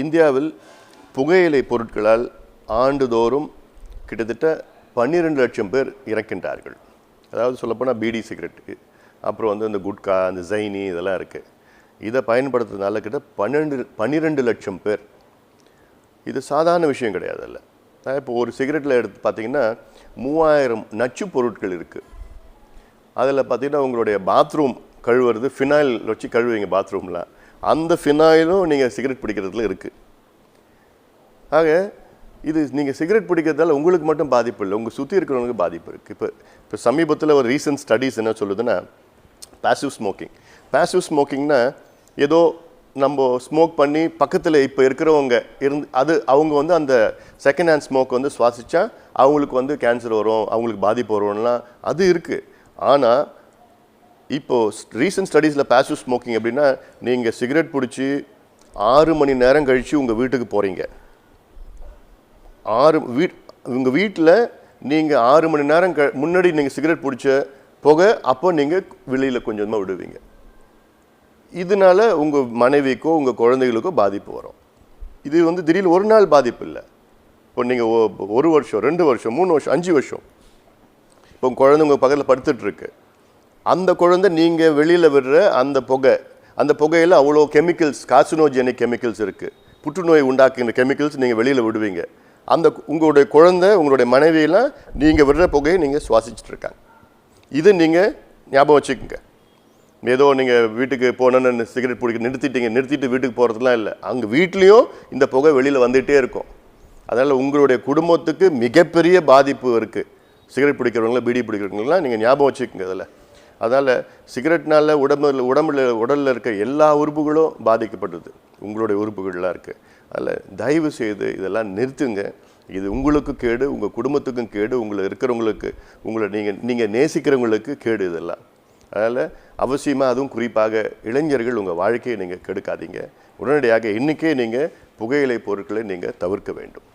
இந்தியாவில் புகையிலை பொருட்களால் ஆண்டுதோறும் கிட்டத்தட்ட பன்னிரெண்டு லட்சம் பேர் இறக்கின்றார்கள். அதாவது சொல்லப்போனால் பீடி சிகரெட்டு அப்புறம் வந்து இந்த குட்கா அந்த ஜைனி இதெல்லாம் இருக்குது இதை பயன்படுத்துறதுனால கிட்ட பன்னெண்டு பன்னிரெண்டு லட்சம் பேர். இது சாதாரண விஷயம் கிடையாது அல்ல. இப்போ ஒரு சிகரெட்டில் எடுத்து பார்த்தீங்கன்னா மூவாயிரம் நச்சு பொருட்கள் இருக்குது அதில் பார்த்திங்கன்னா உங்களுடைய பாத்ரூம் கழுவுறது ஃபினாயில் வச்சு கழுவுவீங்க பாத்ரூம்லாம். அந்த ஃபினாயிலும் நீங்கள் சிகரெட் பிடிக்கிறதுல இருக்குது ஆக இது நீங்கள் சிகரெட் பிடிக்கிறதால உங்களுக்கு மட்டும் பாதிப்பு இல்லை உங்கள் சுற்றி இருக்கிறவங்களுக்கு பாதிப்பு இருக்குது இப்போ இப்போ சமீபத்தில் ஒரு ரீசன்ட் ஸ்டடீஸ் என்ன சொல்லுதுன்னா பேசிவ் ஸ்மோக்கிங் பாசிவ் ஸ்மோக்கிங்னா ஏதோ நம்ம ஸ்மோக் பண்ணி பக்கத்தில் இப்போ இருக்கிறவங்க இருந்து அது அவங்க வந்து அந்த செகண்ட் ஹேண்ட் ஸ்மோக் வந்து சுவாசித்தா அவங்களுக்கு வந்து கேன்சர் வரும் அவங்களுக்கு பாதிப்பு வரும்லாம் அது இருக்குது ஆனால் இப்போது ரீசன்ட் ஸ்டடீஸில் பேசிவ் ஸ்மோக்கிங் அப்படின்னா நீங்கள் சிகரெட் பிடிச்சி ஆறு மணி நேரம் கழித்து உங்கள் வீட்டுக்கு போகிறீங்க ஆறு வீட் உங்கள் வீட்டில் நீங்கள் ஆறு மணி நேரம் க முன்னாடி நீங்கள் சிகரெட் பிடிச்ச புகை அப்போ நீங்கள் வெளியில் கொஞ்சமாக விடுவீங்க. இதனால உங்கள் மனைவிக்கோ உங்கள் குழந்தைகளுக்கோ பாதிப்பு வரும். இது வந்து திடீர்னு ஒரு நாள் பாதிப்பு இல்லை. இப்போ நீங்கள் ஒரு வருஷம் ரெண்டு வருஷம் மூணு வருஷம் அஞ்சு வருஷம். இப்போ உங்கள் குழந்தை உங்கள் பக்கத்தில் படுத்துட்ருக்கு அந்த குழந்தை நீங்கள் வெளியில் விடுற அந்த புகை அந்த புகையில் அவ்வளோ கெமிக்கல்ஸ் காசினோஜெனிக் கெமிக்கல்ஸ் இருக்குது புற்றுநோய் உண்டாக்குகிற கெமிக்கல்ஸ் நீங்கள் வெளியில் விடுவீங்க. அந்த உங்களுடைய குழந்தை உங்களுடைய மனைவியெல்லாம் நீங்கள் விடுற புகையை நீங்கள் சுவாசிச்சுட்டு இருக்காங்க. இது நீங்கள் ஞாபகம் வச்சுக்கோங்க. ஏதோ நீங்கள் வீட்டுக்கு போனோன்னு சிகரெட் பிடிக்க நிறுத்திட்டீங்க நிறுத்திட்டு வீட்டுக்கு போகிறதுலாம் இல்லை. அங்கே வீட்லேயும் இந்த புகை வெளியில் வந்துகிட்டே இருக்கும். அதனால் உங்களுடைய குடும்பத்துக்கு மிகப்பெரிய பாதிப்பு இருக்குது சிகரெட் பிடிக்கிறவங்களாம் பீடி பிடிக்கிறவங்களாம் நீங்கள் ஞாபகம் வச்சுக்கோங்க அதில் அதால் சிகரெட்னால உடம்புல உடம்புல உடலில் இருக்க எல்லா உறுப்புகளும் பாதிக்கப்படுது உங்களுடைய உறுப்புகள்லாம் இருக்குது அதில் தயவு செய்து இதெல்லாம் நிறுத்துங்க. இது உங்களுக்கு கேடு உங்கள் குடும்பத்துக்கும் கேடு உங்களை இருக்கிறவங்களுக்கு உங்களை நீங்கள் நீங்கள் நேசிக்கிறவங்களுக்கு கேடு இதெல்லாம். அதனால் அவசியமாக அதுவும் குறிப்பாக இளைஞர்கள் உங்கள் வாழ்க்கையை நீங்கள் கெடுக்காதீங்க. உடனடியாக இன்றைக்கே நீங்கள் புகையிலை பொருட்களை நீங்கள் தவிர்க்க வேண்டும்.